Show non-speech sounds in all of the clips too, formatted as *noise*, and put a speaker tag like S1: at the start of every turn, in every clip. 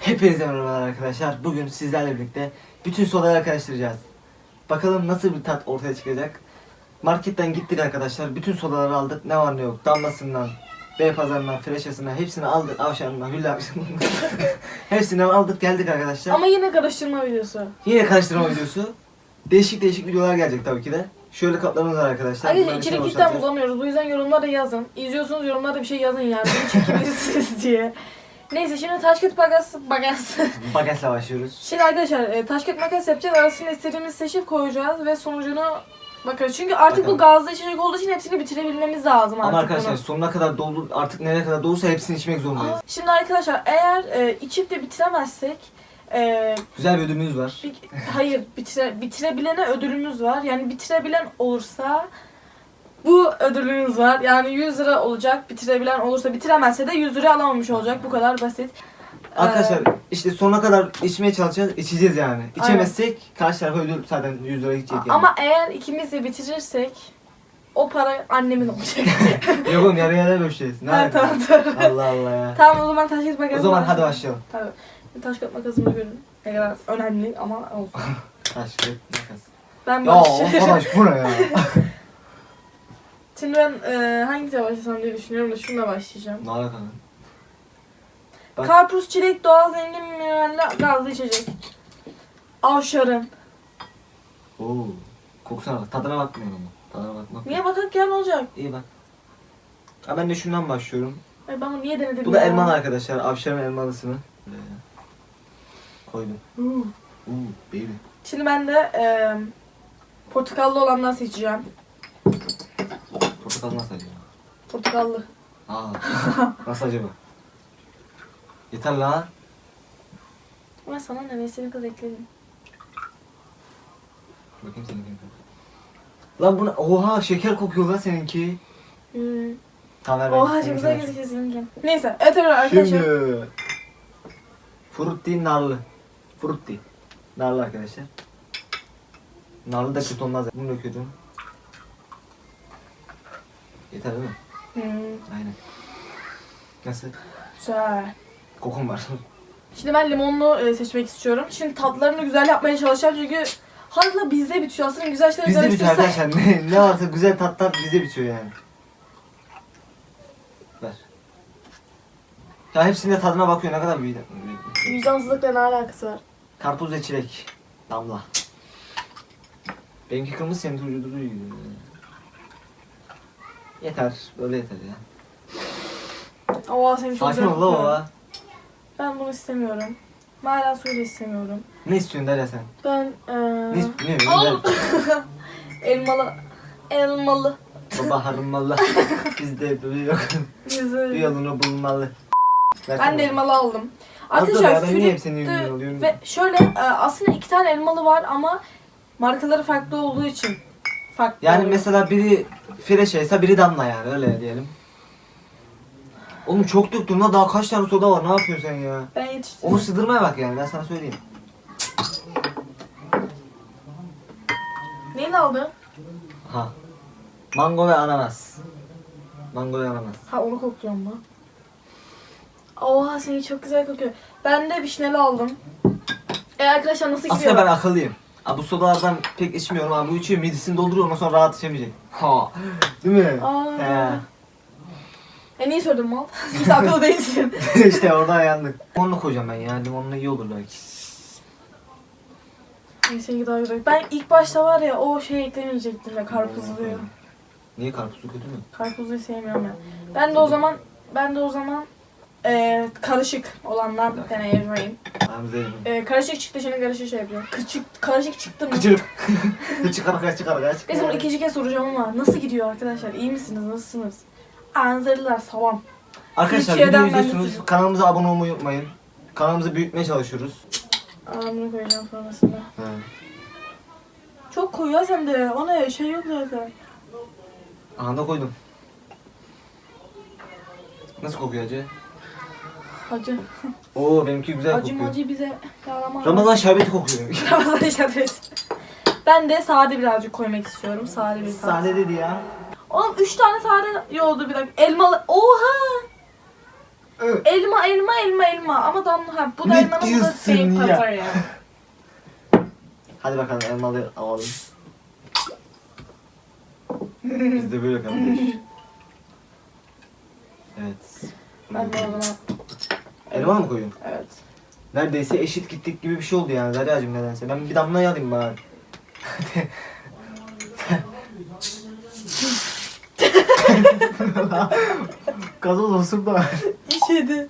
S1: Hepinize merhabalar arkadaşlar. Bugün sizlerle birlikte bütün sodaları karıştıracağız. Bakalım nasıl bir tat ortaya çıkacak. Marketten gittik arkadaşlar. Bütün sodaları aldık. Ne var ne yok. Damlasından, B pazarından, freşasından hepsini aldık. Avşarından, hülle. *laughs* Hepsinden aldık geldik arkadaşlar.
S2: Ama yine karıştırma videosu.
S1: Yine karıştırma videosu. Değişik değişik videolar gelecek tabii ki de. Şöyle kaplarımız var arkadaşlar.
S2: Arkadaşlar
S1: Bunların
S2: içerik cidden
S1: boşaltacağız.
S2: bulamıyoruz. Bu yüzden yorumlara yazın. İzliyorsunuz yorumlarda bir şey yazın yani. Bunu çekebilirsiniz *laughs* diye. Neyse şimdi taş kağıt makas makas. *laughs*
S1: Bagasla başlıyoruz.
S2: Şimdi arkadaşlar e, taş kağıt makas yapacağız. Arasında istediğimizi seçip koyacağız ve sonucunu bakarız. Çünkü artık
S1: Bakalım.
S2: bu gazlı içecek olduğu için hepsini bitirebilmemiz lazım artık
S1: Ama arkadaşlar
S2: bunu.
S1: sonuna kadar doldur artık nereye kadar dolursa hepsini içmek zorundayız.
S2: Aa, Şimdi arkadaşlar eğer e, içip de bitiremezsek e,
S1: Güzel bir ödülümüz var.
S2: bir- hayır bitire, bitirebilene ödülümüz var. Yani bitirebilen olursa bu ödülümüz var. Yani 100 lira olacak. Bitirebilen olursa bitiremezse de 100 lira alamamış olacak. Bu kadar basit.
S1: Arkadaşlar
S2: Ee,
S1: işte sonuna kadar içmeye çalışacağız, içeceğiz yani. İçemezsek karşı tarafa ödül zaten 100 lira gidecek yani.
S2: ama eğer ikimiz de bitirirsek o para annemin olacak. *laughs*
S1: Yok oğlum yarı yarıya bölüşeceğiz. Ne
S2: ha,
S1: alaka?
S2: tamam tamam.
S1: Allah Allah ya.
S2: tamam o zaman taş kağıt makas.
S1: O zaman hadi başlayalım.
S2: Tabii. Taş kağıt makasımı görün. Ne kadar önemli ama olsun. *laughs*
S1: Taş, kağıt, makas.
S2: Ben
S1: Ya
S2: başlayayım.
S1: arkadaş bu ne ya? *laughs*
S2: Şimdi ben e, hangisiyle başlasam diye düşünüyorum da şununla başlayacağım.
S1: ne alaka lan?
S2: Karpuz, çilek, doğal zengin mineralli gazlı içecek. Avşarın.
S1: Oo. Kokusuna bak. Tadına bakmıyorum ama. Tadına bakmak.
S2: Niye bakak ya ne olacak?
S1: İyi bak. Ha ben de şundan başlıyorum.
S2: Ay ben bunu niye denedim
S1: Bu da
S2: ya?
S1: elmalı arkadaşlar. Avşarın elmalısını. Buraya Koydum.
S2: Huu.
S1: Oo baby.
S2: Şimdi ben de e, portakallı olandan seçeceğim.
S1: Portakal nasıl acaba?
S2: Portakallı.
S1: Aa. *laughs* nasıl acaba? Yeter la.
S2: Ama sana ne? Senin kız ekledim.
S1: Bakayım seninki. Lan buna oha şeker kokuyor lan seninki.
S2: Hmm.
S1: Tamam ver.
S2: Oha çok
S1: seninkini
S2: güzel gözüküyor seninki. Neyse evet evet arkadaşlar.
S1: Şimdi. Frutti narlı. Frutti. Narlı arkadaşlar. Narlı da kötü olmaz. Bunu döküyorum. Yeter değil mi?
S2: Hmm.
S1: Aynen. Nasıl?
S2: Güzel.
S1: Kokum var.
S2: Şimdi ben limonlu e, seçmek istiyorum. Şimdi tatlarını güzel yapmaya çalışacağım çünkü hala bizde bitiyor. Aslında güzel şeyler
S1: bizde bitiyor
S2: karıştırsak-
S1: arkadaşlar. Ne, ne varsa güzel tatlar bizde bitiyor yani. Ver. Ya hepsinde tadına bakıyor ne kadar büyük.
S2: Vicdansızlıkla ne alakası var?
S1: Karpuz ve çilek. Damla. Benimki kırmızı senin turuncu duruyor. Yeter. Böyle yeter ya.
S2: Oha seni çok
S1: Sakin ol la
S2: kokuyor.
S1: baba.
S2: Ben bunu istemiyorum. Mala suyu da istemiyorum.
S1: Ne istiyorsun Derya sen?
S2: Ben
S1: Ne
S2: eee
S1: istiyorsun? Ne
S2: Al.
S1: istiyorsun? *laughs*
S2: elmalı. Elmalı.
S1: Baba harınmalı. Bizde böyle yok. Bir
S2: Güzel.
S1: yolunu bulunmalı.
S2: Ben de elmalı aldım.
S1: Al da
S2: Arkadaşlar
S1: ya, ben niye hep senin alıyorum?
S2: ve şöyle e, aslında iki tane elmalı var ama markaları farklı olduğu için farklı
S1: Yani
S2: oluyor.
S1: mesela biri Freşe'yse biri Damla yani öyle diyelim. Oğlum çok döktün la daha kaç tane soda var ne yapıyorsun sen ya?
S2: ben yetiştim.
S1: Onu sığdırmaya bak yani ben sana söyleyeyim.
S2: Neyin aldı?
S1: Ha. Mango ve ananas. Mango ve ananas.
S2: Ha onu kokluyorum mu? Oha seni çok güzel kokuyor. Ben de vişneli aldım. E arkadaşlar nasıl gidiyor?
S1: Aslında ben akıllıyım. Ha, bu sodalardan pek içmiyorum ama bu içiyor midesini dolduruyor ondan sonra rahat içemeyecek. Ha. Değil mi?
S2: Aa.
S1: He.
S2: E niye söyledin mal? *laughs* Hiç akıllı değilsin. *laughs*
S1: işte orada yandık. Limonlu koyacağım ben ya. Limonlu iyi olur belki.
S2: Seninki daha güzel. Ben ilk başta var ya o şey eklemeyecektim ya karpuzluyu.
S1: Niye karpuzlu kötü mü?
S2: Karpuzluyu sevmiyorum ya. Ben de o zaman ben de o zaman e, karışık olandan deneyeceğim.
S1: Aramızda yedim.
S2: E, karışık çıktı şimdi karışık şey yapıyor. Küçük karışık çıktı mı?
S1: Kıçırık. Kıçık kaç çıkar kaç.
S2: Neyse bunu ikinci kez soracağım ama nasıl gidiyor arkadaşlar? İyi misiniz? Nasılsınız? Anzırlılar salam.
S1: Arkadaşlar
S2: Türkiye'den
S1: videoyu
S2: ben de
S1: izliyorsunuz. Kanalımıza abone olmayı unutmayın. Kanalımızı büyütmeye çalışıyoruz.
S2: Bunu koyacağım sonrasında.
S1: He.
S2: Çok koyu ya sende. O ne? Şey yok zaten.
S1: Aha da koydum. Nasıl kokuyor acı?
S2: Acı.
S1: Oo benimki güzel
S2: Acı
S1: kokuyor.
S2: macı bize yaramaz.
S1: Ramazan şerbeti kokuyor benimki. *laughs*
S2: Ramazan şerbeti. Ben de sade birazcık koymak istiyorum. Sade bir tat.
S1: Sade dedi ya.
S2: Oğlum 3 tane sade yoğurdu bir dakika. Elmalı. Oha! Elma elma elma elma ama damla ha bu da
S1: Ne
S2: elmanın bu da
S1: diyorsun
S2: beyin
S1: ya?
S2: ya. *laughs*
S1: Hadi bakalım elmalı alalım. *laughs* Biz de böyle kardeş. Evet.
S2: Ben de o zaman
S1: Elma mı koyuyorsun?
S2: evet.
S1: Neredeyse eşit gittik gibi bir şey oldu yani Derya'cığım nedense. Ben bir damla alayım bari. *laughs* Gazoz olsun da.
S2: İşedi.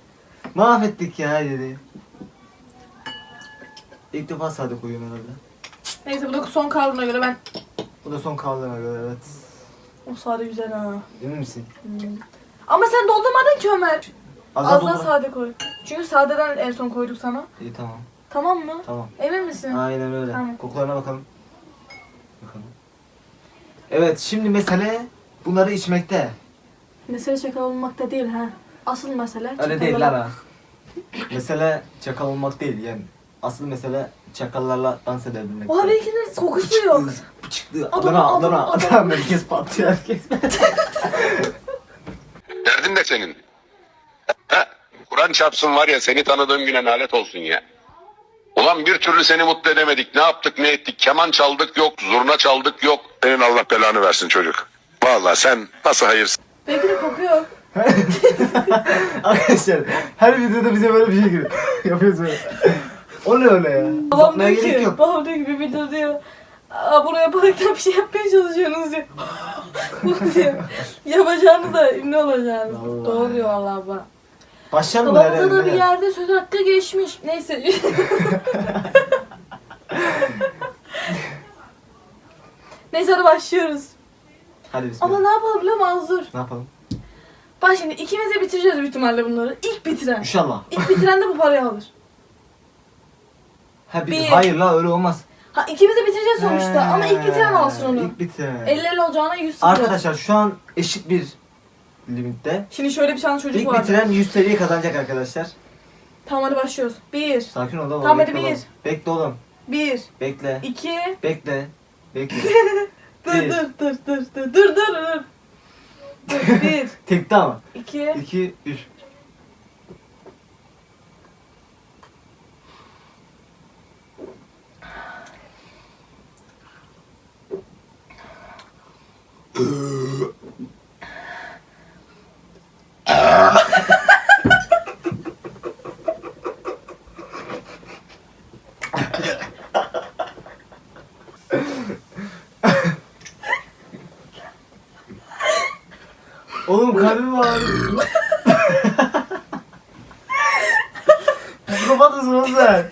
S1: Mahvettik ya dedi. İlk defa sade koyuyorum herhalde.
S2: Neyse bu da son kavruna göre ben
S1: Bu da son kaldığına göre evet.
S2: o sade güzel ha.
S1: Emin misin?
S2: Hmm. Ama sen doldurmadın ki Ömer.
S1: Az
S2: Az
S1: daha
S2: daha
S1: doldur.
S2: sade koy. Çünkü sadeden en son koyduk sana.
S1: İyi tamam.
S2: Tamam mı?
S1: Tamam.
S2: Emin misin?
S1: Aynen öyle.
S2: Tamam.
S1: Kokularına bakalım. Bakalım. Evet şimdi mesele bunları içmekte.
S2: Mesele şaka olmakta değil ha. Asıl mesele
S1: Öyle değil lan ha. mesele çakal olmak değil yani. Asıl mesele çakallarla dans edebilmek.
S2: Oha benimkinin kokusu yok.
S1: Bu çıktı.
S2: Adana,
S1: Adana,
S2: Adana,
S1: Adana,
S2: Adana.
S1: Adana. Herkes patlıyor herkes. *laughs*
S3: Derdin de senin. Kur'an çarpsın var ya seni tanıdığım güne nalet olsun ya. Ulan bir türlü seni mutlu edemedik. Ne yaptık ne ettik. Keman çaldık yok. Zurna çaldık yok. Senin Allah belanı versin çocuk. Vallahi sen nasıl hayırsın.
S2: Benimkinin koku yok. *laughs*
S1: Arkadaşlar her videoda bize böyle bir şey giriyor. *laughs* Yapıyoruz böyle. O ne öyle ya?
S2: Babam
S1: Uzatmaya
S2: diyor
S1: gerek
S2: ki,
S1: yok.
S2: babam diyor ki bir video diyor. Aa, bunu yaparak da bir şey yapmaya çalışıyorsunuz diyor. *laughs* Bunu diyor. Yapacağınız da ünlü olacaksınız.
S1: Vallahi.
S2: Doğru diyor Allah bana.
S1: Başlayalım mı?
S2: Babamıza da bir yerde söz hakkı geçmiş. Neyse. *laughs* Neyse hadi başlıyoruz.
S1: Hadi bismillah.
S2: Ama ne yapalım biliyor musun Azur?
S1: Ne yapalım?
S2: Bak şimdi ikimiz de bitireceğiz büyük ihtimalle bunları. İlk bitiren.
S1: İnşallah.
S2: İlk bitiren de bu parayı alır.
S1: Ha, bir,
S2: Bir.
S1: Hayır la öyle olmaz.
S2: Ha ikimiz de bitireceğiz sonuçta ama ilk bitiren alsın onu.
S1: İlk bitiren.
S2: 50 50 olacağına 100 sıfır.
S1: Arkadaşlar şu an eşit bir limitte.
S2: Şimdi şöyle bir tane çocuk
S1: İlk
S2: var.
S1: bitiren 100 TL'yi kazanacak arkadaşlar.
S2: Tamam hadi başlıyoruz. 1,
S1: Sakin ol oğlum.
S2: Tamam, hadi
S1: bekle
S2: bir.
S1: oğlum. Bekle oğlum.
S2: 1,
S1: Bekle.
S2: 2,
S1: Bekle. Bekle. *laughs*
S2: dur
S1: Bir.
S2: dur dur dur dur dur dur dur. Dur 1, *laughs*
S1: Tekte ama.
S2: 2,
S1: 2, 3. Oğlum kalbim ağrıyor. Psikopat mısın oğlum sen?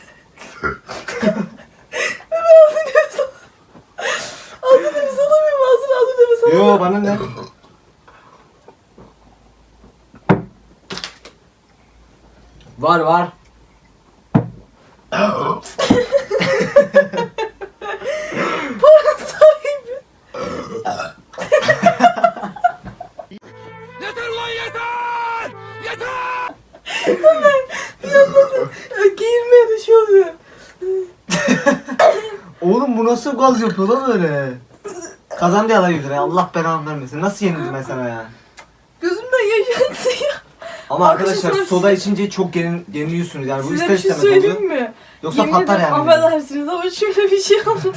S2: Ağzını bir salamıyorum ağzını ağzını bir salamıyorum.
S1: Yo bana ne? Var var. Nasıl gaz yapıyor lan öyle? Kazandı ya lan 100 liraya. Allah belanı vermesin. Nasıl yenildim ben sana ya?
S2: Gözümden yaş aktı ya.
S1: Ama
S2: Arkadaşlar
S1: arkadaşlar
S2: size-
S1: soda içince çok yenil, yeniliyorsunuz yani bu
S2: Size
S1: ister
S2: bir şey
S1: istemez oluyor.
S2: söyleyeyim mi?
S1: Yoksa
S2: Yemin
S1: patlar
S2: ederim
S1: yani.
S2: Affedersiniz ama şöyle bir şey oldu. *laughs*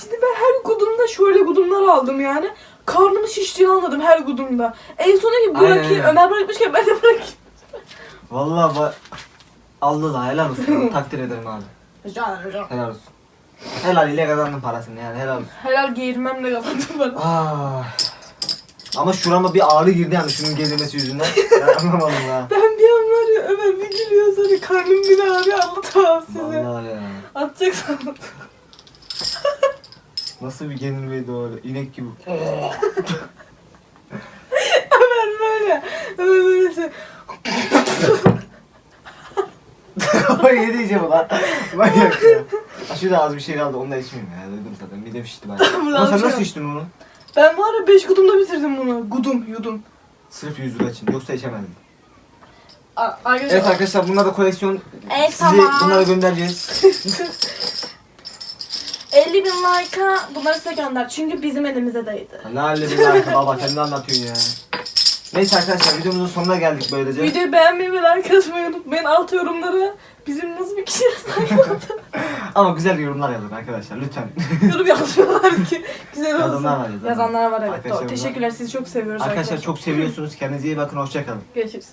S2: Şimdi ben her gudumda şöyle gudumlar aldım yani. Karnımı şiştiğini anladım her gudumda. En sona gibi
S1: Aynen
S2: bırakayım.
S1: öyle.
S2: Ömer bırakmışken ben de bırakayım.
S1: Vallahi ba Allah la helal olsun. *laughs* Takdir ederim abi.
S2: Rica ederim.
S1: Helal olsun. Helal ile kazandın parasını yani helal olsun.
S2: Helal geğirmemle kazandım ben.
S1: Ah. Ama şurama bir ağrı girdi yani şunun gerilmesi yüzünden. *laughs* Ben anlamadım ha.
S2: Ben bir an var ya Ömer bir gülüyor sonra karnım bir ağrıyor anlatamam size.
S1: Vallahi ya.
S2: Atacak sandım. *laughs*
S1: Nasıl bir gerilmeydi o öyle. İnek gibi. *laughs*
S2: Ömer böyle. Ömer böylesi. *laughs*
S1: Kafayı yedi yiyeceğim lan. Manyak ya. Ha şurada az bir şey kaldı onu da içmeyeyim ya. Dedim zaten midem şişti ben. Ama sen nasıl içtin onu?
S2: Ben var ya 5 gudumda bitirdim bunu. Gudum yudum.
S1: Sırf 100 lira için. Yoksa içemezdim.
S2: A- Arkadaşlar.
S1: Evet arkadaşlar bunlar da koleksiyon.
S2: Evet,
S1: Sizi
S2: tamam.
S1: bunlara göndereceğiz. *laughs*
S2: 50 bin like'a bunları size gönder. Çünkü bizim elimize değdi.
S1: Ha, Ne halledin arka baba sen ne anlatıyorsun ya? Neyse arkadaşlar videomuzun sonuna geldik böylece.
S2: Videoyu beğenmeyi ve like atmayı unutmayın. Alt yorumlara bizim nasıl bir kişiye sahip *laughs*
S1: Ama güzel yorumlar yazın arkadaşlar lütfen. *laughs*
S2: yorum yazmıyorlar ki. Güzel olsun.
S1: Yazanlar var, yazanlar.
S2: Yazanlar var evet.
S1: Arkadaşlar
S2: Teşekkürler. Sizi çok seviyoruz
S1: arkadaşlar
S2: arkadaşlar.
S1: çok seviyorsunuz. Kendinize iyi bakın. Hoşçakalın.
S2: Görüşürüz.